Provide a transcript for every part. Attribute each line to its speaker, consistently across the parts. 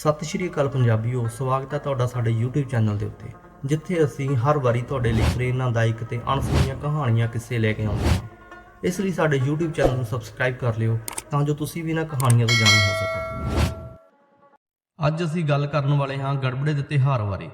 Speaker 1: ਸਤਿ ਸ਼੍ਰੀ ਅਕਾਲ ਪੰਜਾਬੀਓ, ਸਵਾਗਤ ਹੈ ਤੁਹਾਡਾ ਸਾਡੇ YouTube ਚੈਨਲ ਦੇ ਉੱਤੇ, ਜਿੱਥੇ ਅਸੀਂ ਹਰ ਵਾਰੀ ਤੁਹਾਡੇ ਲਈ ਪ੍ਰੇਰਨਾਦਾਇਕ ਤੇ ਅਣਸੁਣੀਆਂ ਕਹਾਣੀਆਂ ਕਿੱਸੇ ਲੈ ਕੇ ਆਉਂਦੇ ਹਾਂ। ਇਸ ਲਈ ਸਾਡੇ YouTube ਚੈਨਲ ਨੂੰ ਸਬਸਕ੍ਰਾਈਬ ਕਰ ਲਿਓ, ਤਾਂ ਜੋ ਤੁਸੀਂ ਵੀ ਇਹਨਾਂ ਕਹਾਣੀਆਂ ਤੋਂ ਜਾਣੂ ਹੋ ਸਕੋ। ਅੱਜ ਅਸੀਂ ਗੱਲ ਕਰਨ ਵਾਲੇ ਹਾਂ ਗੜਬੜੇ ਦੇ ਤਿਹਾਰ ਬਾਰੇ।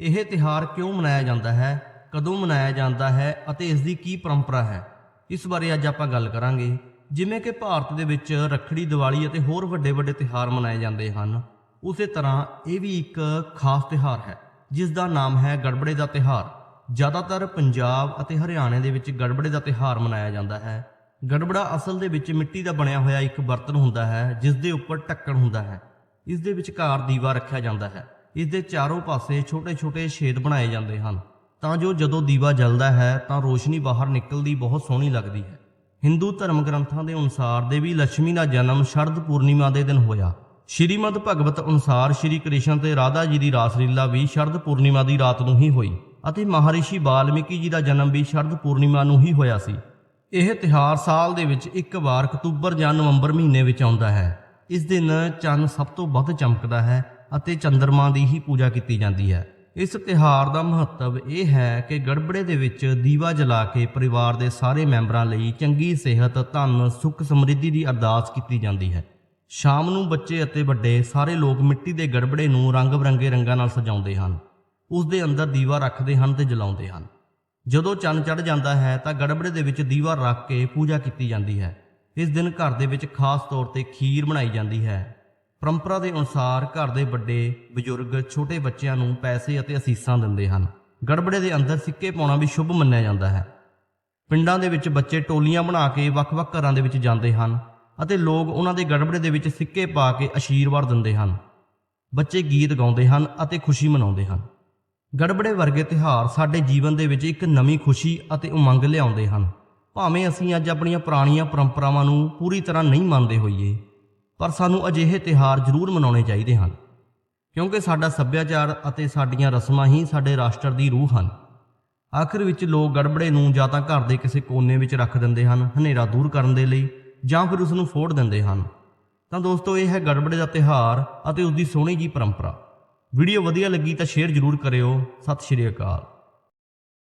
Speaker 1: ਇਹ ਤਿਹਾਰ ਕਿਉਂ ਮਨਾਇਆ ਜਾਂਦਾ ਹੈ, ਕਦੋਂ ਮਨਾਇਆ ਜਾਂਦਾ ਹੈ ਅਤੇ ਇਸ ਦੀ ਕੀ ਪਰੰਪਰਾ ਹੈ? ਇਸ ਬਾਰੇ ਅੱਜ ਆਪਾਂ ਗੱਲ ਕਰਾਂਗੇ, ਜਿਵੇਂ ਕਿ ਭਾਰਤ ਦੇ ਵਿੱਚ ਰੱਖੜੀ, ਦੀਵਾਲੀ ਅਤੇ ਹੋਰ ਵੱਡੇ ਵੱਡੇ ਤਿਹਾਰ ਮਨਾਏ ਜਾਂਦੇ ਹਨ। ਉਸੇ ਤਰ੍ਹਾਂ ਇਹ ਵੀ ਇੱਕ ਖਾਸ ਤਿਹਾਰ ਹੈ, ਜਿਸ ਦਾ ਨਾਮ ਹੈ ਗੜਬੜੇ ਦਾ ਤਿਹਾਰ ਜ਼ਿਆਦਾਤਰ ਪੰਜਾਬ ਅਤੇ ਹਰਿਆਣੇ ਦੇ ਵਿੱਚ ਗੜਬੜੇ ਦਾ ਤਿਹਾਰ ਮਨਾਇਆ ਜਾਂਦਾ ਹੈ। ਗੜਬੜਾ ਅਸਲ ਦੇ ਵਿੱਚ ਮਿੱਟੀ ਦਾ ਬਣਿਆ ਹੋਇਆ ਇੱਕ ਬਰਤਨ ਹੁੰਦਾ ਹੈ, ਜਿਸ ਦੇ ਉੱਪਰ ਢੱਕਣ ਹੁੰਦਾ ਹੈ। ਇਸ ਦੇ ਵਿਚਕਾਰ ਦੀਵਾ ਰੱਖਿਆ ਜਾਂਦਾ ਹੈ। ਇਸ ਦੇ ਚਾਰੋਂ ਪਾਸੇ ਛੋਟੇ-ਛੋਟੇ ਛੇਦ ਬਣਾਏ ਜਾਂਦੇ ਹਨ। ਤਾਂ ਜੋ ਜਦੋਂ ਦੀਵਾ ਜਲਦਾ ਹੈ, ਤਾਂ ਰੋਸ਼ਨੀ ਬਾਹਰ ਨਿਕਲਦੀ ਬਹੁਤ ਸੋਹਣੀ ਲੱਗਦੀ ਹੈ। ਹਿੰਦੂ ਧਰਮ ਗ੍ਰੰਥਾਂ ਦੇ ਅਨੁਸਾਰ ਦੇਵੀ ਲక్ష్ਮੀ ਦਾ ਜਨਮ ਸ਼ਰਦ ਪੂਰਨਿਮਾ ਦੇ ਦਿਨ ਹੋਇਆ। ਸ਼੍ਰੀਮਦ ਭਗਵਤ ਅਨੁਸਾਰ ਸ਼੍ਰੀ ਕ੍ਰਿਸ਼ਨ ਤੇ ਰਾਧਾ ਜੀ ਦੀ ਰਾਸਲੀਲਾ ਵੀ ਸ਼ਰਦ ਪੂਰਨਿਮਾ ਦੀ ਰਾਤ ਨੂੰ ਹੀ ਹੋਈ ਅਤੇ ਮਹਾਰਿਸ਼ੀ ਵਾਲਮੀਕੀ ਜੀ ਦਾ ਜਨਮ ਵੀ ਸ਼ਰਦ ਪੂਰਨਿਮਾ ਨੂੰ ਹੀ ਹੋਇਆ ਸੀ। ਇਹ ਤਿਹਾਰ ਸਾਲ ਦੇ ਵਿੱਚ ਇੱਕ ਵਾਰ ਅਕਤੂਬਰ ਜਾਂ ਨਵੰਬਰ ਮਹੀਨੇ ਵਿੱਚ ਆਉਂਦਾ ਹੈ। ਇਸ ਦਿਨ ਚੰਨ ਸਭ ਤੋਂ ਵੱਧ ਚਮਕਦਾ ਹੈ ਅਤੇ ਚੰ드ਰਮਾ ਦੀ ਹੀ ਪੂਜਾ ਕੀਤੀ ਜਾਂਦੀ ਹੈ। ਇਸ ਤਿਹਾਰ ਦਾ ਮਹੱਤਵ ਇਹ ਹੈ ਕਿ ਗੜਬੜੇ ਦੇ ਵਿੱਚ ਦੀਵਾ ਜਲਾ ਕੇ ਪਰਿਵਾਰ ਦੇ ਸਾਰੇ ਮੈਂਬਰਾਂ ਲਈ ਚੰਗੀ ਸਿਹਤ, ਧਨ, ਸੁੱਖ ਸਮਰਿੱਧੀ ਦੀ ਅਰਦਾਸ ਕੀਤੀ ਜਾਂਦੀ ਹੈ। ਸ਼ਾਮ ਨੂੰ ਬੱਚੇ ਅਤੇ ਵੱਡੇ ਸਾਰੇ ਲੋਕ ਮਿੱਟੀ ਦੇ ਗੜਬੜੇ ਨੂੰ ਰੰਗ-ਬਰੰਗੇ ਰੰਗਾਂ ਨਾਲ ਸਜਾਉਂਦੇ ਹਨ। ਉਸ ਦੇ ਅੰਦਰ ਦੀਵਾ ਰੱਖਦੇ ਹਨ ਤੇ ਜਲਾਉਂਦੇ ਹਨ। ਜਦੋਂ ਚੰਨ ਚੜ੍ਹ ਜਾਂਦਾ ਹੈ ਤਾਂ ਗੜਬੜੇ ਦੇ ਵਿੱਚ ਦੀਵਾ ਰੱਖ ਕੇ ਪੂਜਾ ਕੀਤੀ ਜਾਂਦੀ ਹੈ। ਇਸ ਦਿਨ ਘਰ ਦੇ ਵਿੱਚ ਖਾਸ ਤੌਰ ਤੇ ਖੀਰ ਬਣਾਈ ਜਾਂਦੀ ਹੈ। ਪਰੰਪਰਾ ਦੇ ਅਨੁਸਾਰ ਘਰ ਦੇ ਵੱਡੇ, ਬਜ਼ੁਰਗ, ਛੋਟੇ ਬੱਚਿਆਂ ਨੂੰ ਪੈਸੇ ਅਤੇ ਅਸੀਸਾਂ ਦਿੰਦੇ ਹਨ। ਗੜਬੜੇ ਦੇ ਅੰਦਰ ਸਿੱਕੇ ਪਾਉਣਾ ਵੀ ਸ਼ੁਭ ਮੰਨਿਆ ਜਾਂਦਾ ਹੈ। ਪਿੰਡਾਂ ਦੇ ਵਿੱਚ ਬੱਚੇ ਟੋਲੀਆਂ ਬਣਾ ਕੇ ਵੱਖ-ਵੱਖ ਘਰਾਂ ਦੇ ਵਿੱਚ ਜਾਂਦੇ ਹਨ। ਅਤੇ ਲੋਕ ਉਹਨਾਂ ਦੇ ਗੜਬੜੇ ਦੇ ਵਿੱਚ ਸਿੱਕੇ ਪਾ ਕੇ ਅਸ਼ੀਰਵਾਦ ਦਿੰਦੇ ਹਨ। ਬੱਚੇ ਗੀਤ ਗਾਉਂਦੇ ਹਨ ਅਤੇ ਖੁਸ਼ੀ ਮਨਾਉਂਦੇ ਹਨ। ਗੜਬੜੇ ਵਰਗੇ ਤਿਉਹਾਰ ਸਾਡੇ ਜੀਵਨ ਦੇ ਵਿੱਚ ਇੱਕ ਨਵੀਂ ਖੁਸ਼ੀ ਅਤੇ ਉਮੰਗ ਲਿਆਉਂਦੇ ਹਨ। ਭਾਵੇਂ ਅਸੀਂ ਅੱਜ ਆਪਣੀਆਂ ਪੁਰਾਣੀਆਂ ਪਰੰਪਰਾਵਾਂ ਨੂੰ ਪੂਰੀ ਤਰ੍ਹਾਂ ਨਹੀਂ ਮੰਨਦੇ ਹੋਈਏ, ਪਰ ਸਾਨੂੰ ਅਜਿਹੇ ਤਿਉਹਾਰ ਜ਼ਰੂਰ ਮਨਾਉਣੇ ਚਾਹੀਦੇ ਹਨ। ਕਿਉਂਕਿ ਸਾਡਾ ਸੱਭਿਆਚਾਰ ਅਤੇ ਸਾਡੀਆਂ ਰਸਮਾਂ ਹੀ ਸਾਡੇ ਰਾਸ਼ਟਰ ਦੀ ਰੂਹ ਹਨ। ਆਖਿਰ ਵਿੱਚ ਲੋਕ ਗੜਬੜੇ ਨੂੰ ਜਾਂ ਤਾਂ ਘਰ ਦੇ ਕਿਸੇ ਕੋਨੇ ਵਿੱਚ ਰੱਖ ਦਿੰਦੇ ਹਨ, ਹਨੇਰਾ ਦੂਰ ਕਰਨ ਦੇ ਲਈ ਜਾਂ ਫਿਰ ਉਸ ਨੂੰ ਫੋੜ ਦਿੰਦੇ ਹਨ। ਤਾਂ ਦੋਸਤੋ, ਇਹ ਹੈ ਗੜਬੜੇ ਦਾ ਤਿਉਹਾਰ ਅਤੇ ਉਸ ਦੀ ਸੋਹਣੀ ਜੀ ਪਰੰਪਰਾ। ਵੀਡੀਓ ਵਧੀਆ ਲੱਗੀ ਤਾਂ ਸ਼ੇਅਰ ਜ਼ਰੂਰ ਕਰਿਓ। ਸਤਿ ਸ਼੍ਰੀ ਅਕਾਲ।